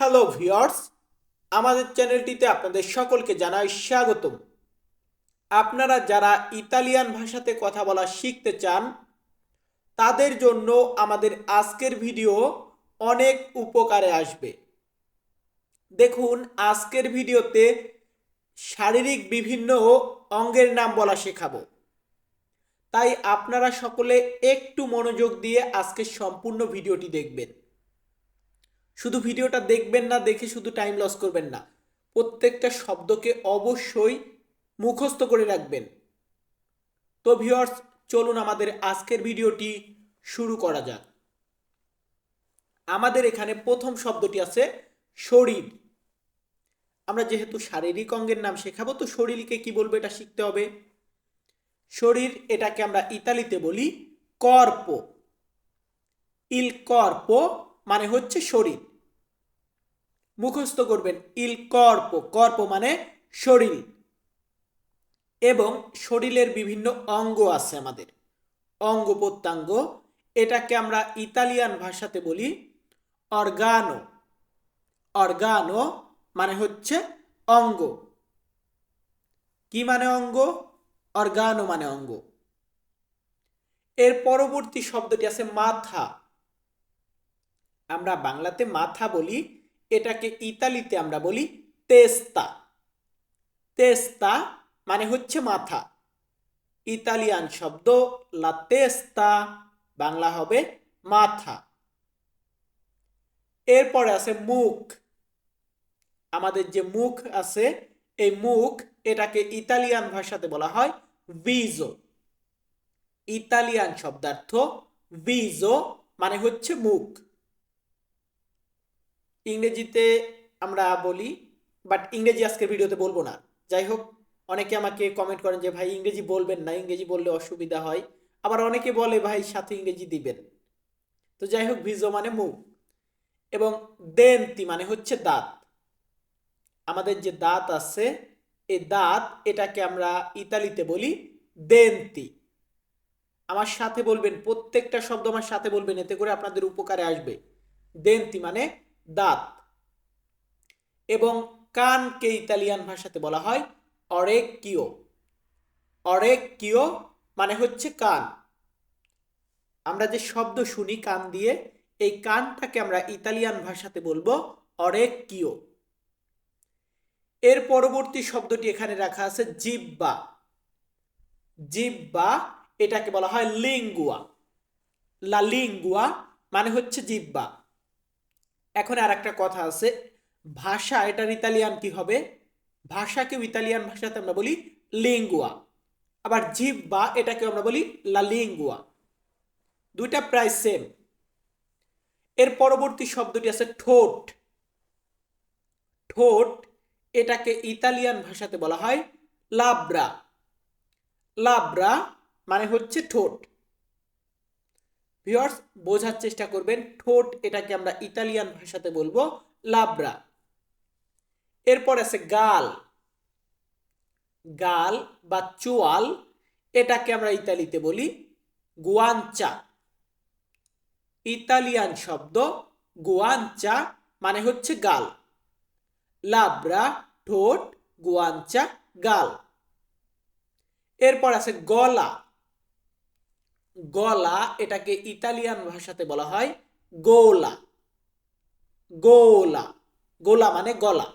Hello viewers আমাদের চ্যানেলটিতে আপনাদের সকলকে জানাই স্বাগতম। আপনারা যারা ইতালিয়ান ভাষাতে কথা বলা শিখতে চান, তাদের জন্য আমাদের আজকের ভিডিও অনেক উপকারে আসবে। দেখুন, আজকের ভিডিওতে শারীরিক বিভিন্ন অঙ্গের নাম বলা শেখাবো। তাই আপনারা সকলে একটু মনোযোগ দিয়ে আজকের সম্পূর্ণ ভিডিওটি দেখবেন। শুধু ভিডিওটা দেখবেন না, দেখে শুধু টাইম লস করবেন না। প্রত্যেকটা শব্দকে অবশ্যই মুখস্থ করে রাখবেন। তো ভিউয়ার্স চলুন আমাদের আজকের ভিডিওটি শুরু করা যাক। আমাদের এখানে প্রথম শব্দটি আছে শরীর। আমরা যেহেতু শারীরিক অঙ্গের নাম শেখাবো, তো শরীরকে কি বলব এটা শিখতে হবে? শরীর এটাকে আমরা ইতালিতে বলি কর্প। ইল কর্প মানে হচ্ছে শরীর। মুখস্থ করবেন ইল কর্প। কর্প মানে শরীর। এবং শরীরের বিভিন্ন অঙ্গ আছে আমাদের। অঙ্গ প্রত্যঙ্গ, এটাকে আমরা ইতালিয়ান ভাষাতে বলি অর্গানো। অর্গানো মানে হচ্ছে অঙ্গ। কি মানে অঙ্গ? অর্গানো মানে অঙ্গ। এর পরবর্তী শব্দটি আছে মাথা। আমরা বাংলাতে মাথা বলি, এটাকে ইতালিতে আমরা বলি তেস্তা। তেস্তা মানে হচ্ছে মাথা। ইতালিয়ান শব্দ লা তেস্তা, বাংলা হবে মাথা। এরপরে আছে মুখ। আমাদের যে মুখ আছে, এই মুখ এটাকে ইতালিয়ান ভাষাতে বলা হয় ভিজো। ইতালিয়ান শব্দার্থ ভিজো মানে হচ্ছে মুখ। ইংরেজিতে আমরা বলি বাট ইংরেজি আজকের ভিডিওতে বলব না। যাই হোক অনেকে আমাকে কমেন্ট করেন যে, ভাই, ইংরেজি বলবেন না, ইংরেজি বললে অসুবিধা হয়। আবার অনেকে বলে, ভাই, সাথে ইংরেজি দিবেন। তো যাই হোক ভিজো মানে মুখ এবং দেন্তি মানে হচ্ছে দাঁত। আমাদের যে দাঁত আছে এই দাঁত এটাকে আমরা ইতালিতে বলি দেন্তি। আমার সাথে বলবেন, প্রত্যেকটা শব্দ আমার সাথে বলবেন, এতে করে আপনাদের উপকারে আসবে। দেন্তি মানে দাঁত। এবং কানকে ইতালিয়ান ভাষাতে বলা হয় অরেকিও। অরেকিও মানে হচ্ছে কান। আমরা যে শব্দ শুনি কান দিয়ে, এই কানটাকে আমরা ইতালিয়ান ভাষাতে বলব অরেকিও। এর পরবর্তী শব্দটি এখানে রাখা আছে জিব্বা। জিব্বা এটাকে বলা হয় লিঙ্গুয়া। লা লিঙ্গুয়া মানে হচ্ছে জিব্বা। এখন আর একটা কথা আছে, ভাষা, এটার ইতালিয়ান কি হবে? ভাষাকেও ইতালিয়ান ভাষাতে আমরা বলি লিঙ্গুয়া আবার জীব বা এটাকে আমরা বলি লা লিঙ্গুয়া দুইটা প্রায় সেম এর পরবর্তী শব্দটি আছে ঠোঁট। ঠোঁট এটাকে ইতালিয়ান ভাষাতে বলা হয় লাব্রা লাব্রা মানে হচ্ছে ঠোঁট। ভিওর্স বোঝার চেষ্টা করবেন, ঠোঁট, এটাকে আমরা ইতালিয়ান ভাষাতে বলব লাব্রা এরপর আছে গাল। গাল বা চোয়াল, এটাকে আমরা ইতালিতে বলি গুয়াঞ্চা ইতালিয়ান শব্দ গুয়াঞ্চা মানে হচ্ছে গাল। লাব্রা ঠোঁট গুয়াঞ্চা গাল। এরপর আছে গলা। গলা এটাকে ইতালিয়ান ভাষাতে বলা হয় গোলা। গোলা। গোলা মানে গলা।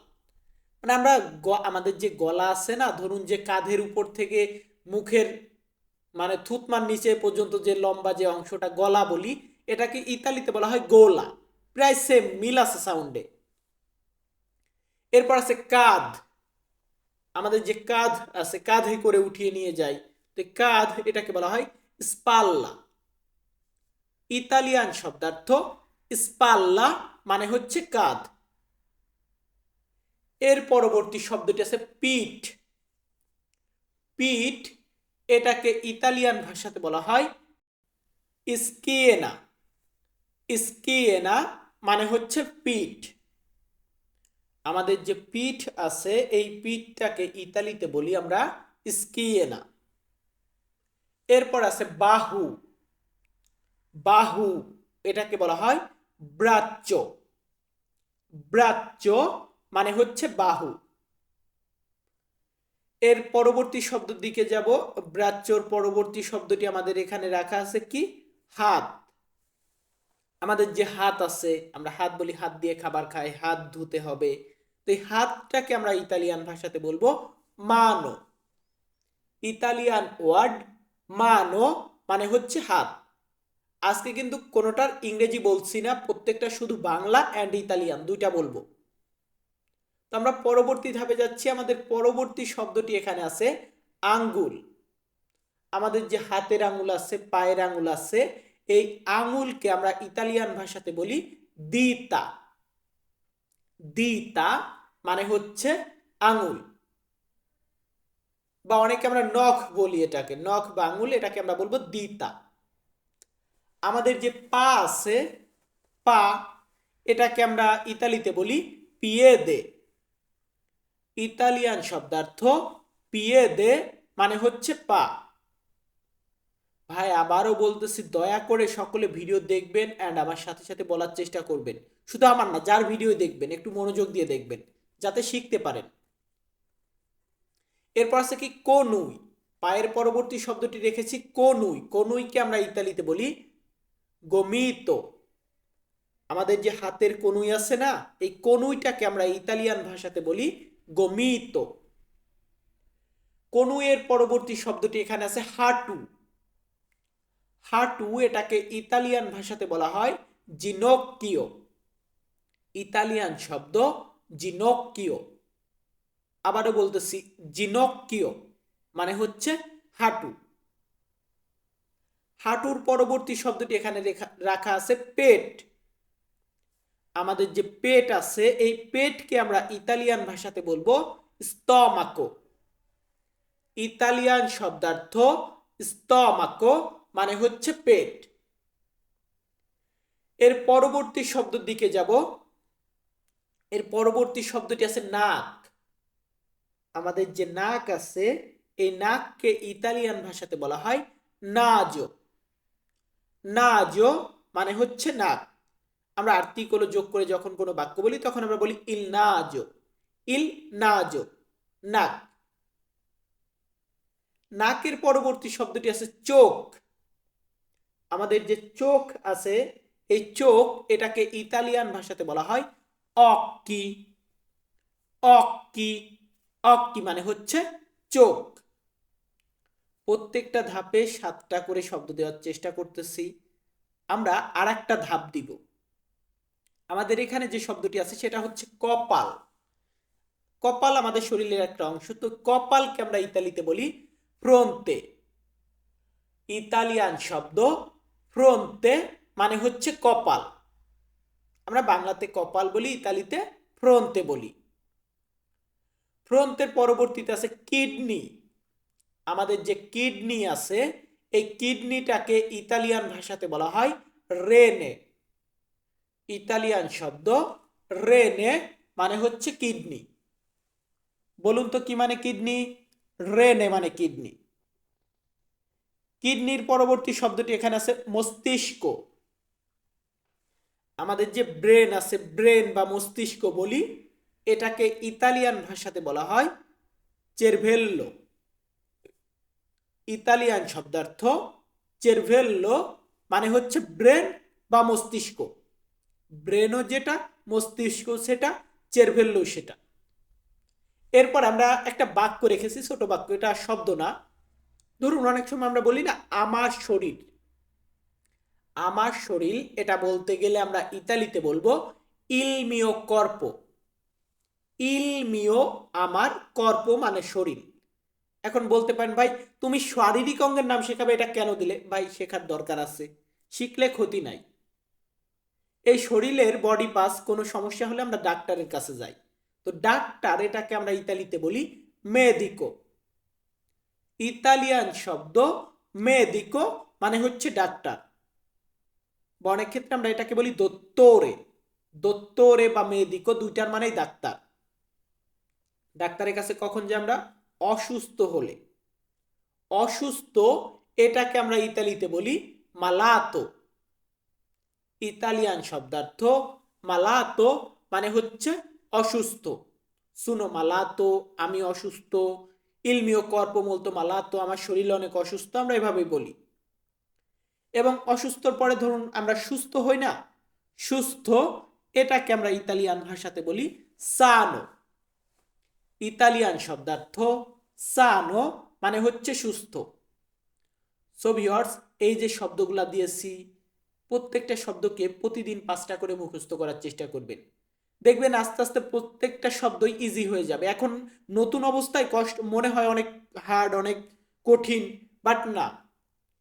মানে আমরা আমাদের যে গলা আছে না, ধরুন যে কাঁধের উপর থেকে মুখের মানে থুতমার নিচে পর্যন্ত যে লম্বা যে অংশটা গলা বলি, এটাকে ইতালিতে বলা হয় গোলা। প্রায় সেম মিল আছে সাউন্ডে এরপর আছে কাঁধ। আমাদের যে কাঁধ আছে, কাঁধে করে উঠিয়ে নিয়ে যায় তো কাঁধ এটাকে বলা হয় স্পাল্লা। ইতালিয়ান শব্দার্থ স্পাল্লা মানে হচ্ছে কাঁধ। এর পরবর্তী শব্দটি আছে পিঠ। পিঠ এটাকে ইতালিয়ান ভাষাতে বলা হয় স্কিয়েনা। স্কিয়েনা মানে হচ্ছে পিঠ। আমাদের যে পিঠ আছে, এই পিঠটাকে ইতালিতে বলি আমরা স্কিয়েনা। এরপর আছে বাহু। বাহু, এটাকে বলা হয় ব্রাচ্য। ব্রাচ্য মানে হচ্ছে বাহু। এর পরবর্তী শব্দের দিকে যাব। ব্রাচ্যর পরবর্তী শব্দটি আমাদের এখানে রাখা আছে কি? হাত। আমাদের যে হাত আছে, আমরা হাত বলি হাত দিয়ে খাবার খাই, হাত ধুতে হবে। তো এই হাতটাকে আমরা ইতালিয়ান ভাষাতে বলব মানো। ইতালিয়ান ওয়ার্ড মানো মানে হচ্ছে হাত। আজকে কিন্তু কোনোটার ইংরেজি বলছি না, প্রত্যেকটা শুধু বাংলা অ্যান্ড ইতালিয়ান, দুইটা বলব। তো আমরা পরবর্তী ধাপে যাচ্ছি, আমাদের পরবর্তী শব্দটি এখানে আছে, আঙ্গুল। আমাদের যে হাতের আঙ্গুল আছে, পায়ের আঙ্গুল আছে, এই আঙুলকে আমরা ইতালিয়ান ভাষাতে বলি দিতা। দিতা মানে হচ্ছে আঙুল। বা অনেকে আমরা নখ বলি এটাকে, নখ বা আঙুল, এটাকে আমরা বলব দিতা। আমাদের যে পা আছে, পা, এটাকে আমরা ইতালিতে বলি পিয়ে দে ইতালিয়ান শব্দার্থ পিয়ে দে মানে হচ্ছে পা। ভাই, আবারও বলতেছি, দয়া করে সকলে ভিডিও দেখবেন অ্যান্ড আমার সাথে সাথে বলার চেষ্টা করবেন। শুধু আমার না, যার ভিডিও দেখবেন, একটু মনোযোগ দিয়ে দেখবেন, যাতে শিখতে পারেন। এরপর আছে কি কনুই। পায়ের পরবর্তী শব্দটি রেখেছি কনুই। কনুইকে আমরা ইতালিতে বলি গমিত। আমাদের যে হাতের কনুই আছে না, এই কনুইটাকে আমরা ইতালিয়ান ভাষাতে বলি গমিত। কনুইয়ের পরবর্তী শব্দটি এখানে আছে হাটু। হাটু এটাকে ইতালিয়ান ভাষাতে বলা হয় জিনোকিও ইতালিয়ান শব্দ জিনোকিও আবারও বলতেছি, জিনোকিও মানে হচ্ছে হাঁটু। হাঁটুর পরবর্তী শব্দটি এখানে রাখা আছে পেট। আমাদের যে পেট আছে, এই পেটকে আমরা ইতালিয়ান ভাষাতে বলব স্তমাকো। ইতালিয়ান শব্দার্থ স্তমাকো মানে হচ্ছে পেট। এর পরবর্তী শব্দের দিকে যাব। এর পরবর্তী শব্দটি আছে নাক। আমাদের যে নাক আছে, এই নাককে ইতালিয়ান ভাষাতে বলা হয় নাজো। নাজো মানে হচ্ছে নাক। আমরা আর্টিকল যোগ করে যখন কোনো বাক্য বলি, তখন আমরা বলি ইল নাজো। ইল নাজো, নাক। নাকের পরবর্তী শব্দটি আছে চোখ। আমাদের যে চোখ আছে, এই চোখ এটাকে ইতালিয়ান ভাষাতে বলা হয় অক্কি। অক্কি অক্কি মানে হচ্ছে চোখ। প্রত্যেকটা ধাপে সাতটা করে শব্দ দেওয়ার চেষ্টা করতেছি। আমরা আর একটা ধাপ দিব। আমাদের এখানে যে শব্দটি আছে সেটা হচ্ছে কপাল। কপাল আমাদের শরীরের একটা অংশ। তো কপালকে আমরা ইতালিতে বলি ফ্রন্তে ইতালিয়ান শব্দ ফ্রন্তে মানে হচ্ছে কপাল। আমরা বাংলাতে কপাল বলি, ইতালিতে ফ্রন্তে বলি। ফ্রন্টের পরবর্তীতে আছে কিডনি। আমাদের যে কিডনি আছে, এই কিডনিটাকে ইতালিয়ান ভাষাতে বলা হয় রেনে। ইতালিয়ান শব্দ রেনে মানে হচ্ছে কিডনি। বলুন তো কি মানে কিডনি? রেনে মানে কিডনি। কিডনির পরবর্তী শব্দটি এখানে আছে মস্তিষ্ক। আমাদের যে ব্রেন আছে, ব্রেন বা মস্তিষ্ক বলি এটাকে ইতালিয়ান ভাষাতে বলা হয় চেরভেল্লো ইতালিয়ান শব্দার্থ চেরভেল্লো মানে হচ্ছে ব্রেন বা মস্তিষ্ক। ব্রেনও যেটা, মস্তিষ্ক সেটা চেরভেল্লো সেটা। এরপর আমরা একটা বাক্য রেখেছি, ছোট বাক্য, এটা শব্দ না। ধরুন অনেক সময় আমরা বলি না, আমার শরীর। আমার শরীর, এটা বলতে গেলে আমরা ইতালিতে বলব ইলমিও কর্প ইলমিও আমার কর্প মানে শরীর। এখন বলতে পারেন, ভাই, তুমি শারীরিক অঙ্গের নাম শেখাবে, এটা কেন দিলে? ভাই, শেখার দরকার আছে। শিখলে ক্ষতি নাই। এই শরীরের বডি পাস কোনো সমস্যা হলে আমরা ডাক্তারের কাছে যাই। তো ডাক্তার এটাকে আমরা ইতালিতে বলি মেদিকো। ইতালিয়ান শব্দ মেদিকো মানে হচ্ছে ডাক্তার। বা অনেক ক্ষেত্রে আমরা এটাকে বলি দত্তরে। দত্তরে বা মেদিকো দুইটার মানেই ডাক্তার। ডাক্তারের কাছে কখন যে আমরা অসুস্থ হলে। অসুস্থ এটাকে আমরা ইতালিতে বলি মালাতো ইতালিয়ান শব্দার্থ মালাতো মানে হচ্ছে অসুস্থ। সুনো মালাতো আমি অসুস্থ, ইলমিও কর্প মলতো মালাতো আমার শরীর অনেক অসুস্থ, আমরা এভাবেই বলি। এবং অসুস্থর পরে ধরুন আমরা সুস্থ হই না, সুস্থ এটাকে আমরা ইতালিয়ান ভাষাতে বলি সানো। ইতালিয়ান শব্দার্থ সানো মানে হচ্ছে সুস্থ। সো ভিউয়ার্স এই যে শব্দগুলা দিয়েছি, প্রত্যেকটা শব্দকে প্রতিদিন পাঁচটা করে মুখস্থ করার চেষ্টা করবেন। দেখবেন আস্তে আস্তে প্রত্যেকটা শব্দই ইজি হয়ে যাবে। এখন নতুন অবস্থায় কষ্ট, মনে হয় অনেক হার্ড অনেক কঠিন বাট না।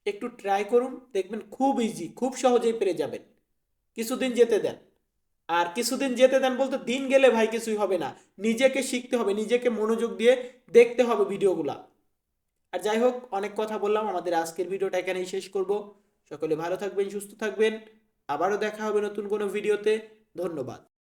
একটু ট্রাই করুন, দেখবেন খুব ইজি খুব সহজেই পেরে যাবেন। কিছুদিন যেতে দেন। আর কিছুদিন যেতে দেন বলতে দিন গেলে ভাই কিছুই হবে না। নিজেকে শিখতে হবে, নিজেকে মনোযোগ দিয়ে দেখতে হবে ভিডিওগুলা। আর যাই হোক, অনেক কথা বললাম, আমাদের আজকের ভিডিওটা এখানেই শেষ করব। সকলে ভালো থাকবেন, সুস্থ থাকবেন। আবারও দেখা হবে নতুন কোনো ভিডিওতে। ধন্যবাদ।